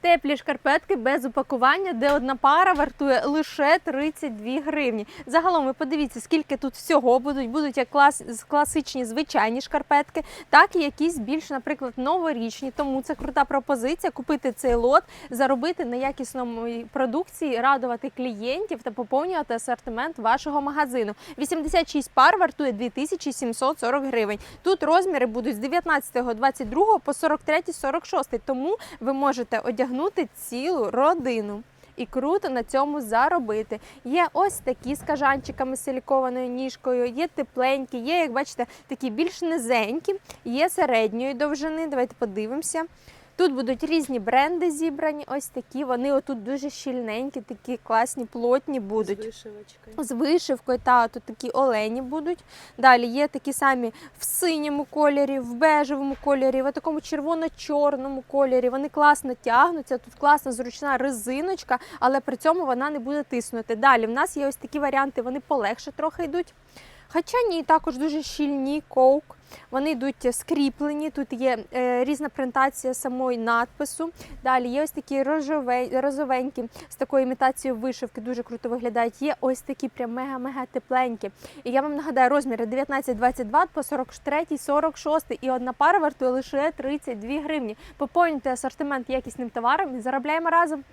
Теплі шкарпетки без упакування, де одна пара вартує лише 32 гривні. Загалом ви подивіться, скільки тут всього будуть. Будуть як клас, класичні звичайні шкарпетки, так і якісь більш, наприклад, новорічні. Тому це крута пропозиція купити цей лот, заробити на якісному продукції, радувати клієнтів та поповнювати асортимент вашого магазину. 86 пар вартує 2740 гривень. Тут розміри будуть з 19, 22 по 43, 46. Тому ви можете одягнути цілу родину. І круто на цьому заробити. Є ось такі з кажанчиками з силікованою ніжкою, є тепленькі, є, як бачите, такі більш низенькі, є середньої довжини. Давайте подивимося. Тут будуть різні бренди зібрані, ось такі. Вони отут дуже щільненькі, такі класні, плотні будуть З вишивочкою. з вишивкою, та тут такі олені будуть. Далі є такі самі в синьому кольорі, в бежевому кольорі, в такому червоно-чорному кольорі. Вони класно тягнуться. Тут класна зручна резиночка, але при цьому вона не буде тиснути. Далі в нас є ось такі варіанти, вони полегше трохи йдуть. Хоча ні, також дуже щільні коук. Вони йдуть скріплені. Тут є е, різна принтація самої надпису. Далі є ось такі розовенькі з такою імітацією вишивки, дуже круто виглядають. Є ось такі прям мега-мега тепленькі. І я вам нагадаю, розміри 19-22 по 43, 46 і одна пара вартує лише 32 гривні. Поповнюйте асортимент якісним товаром і заробляємо разом.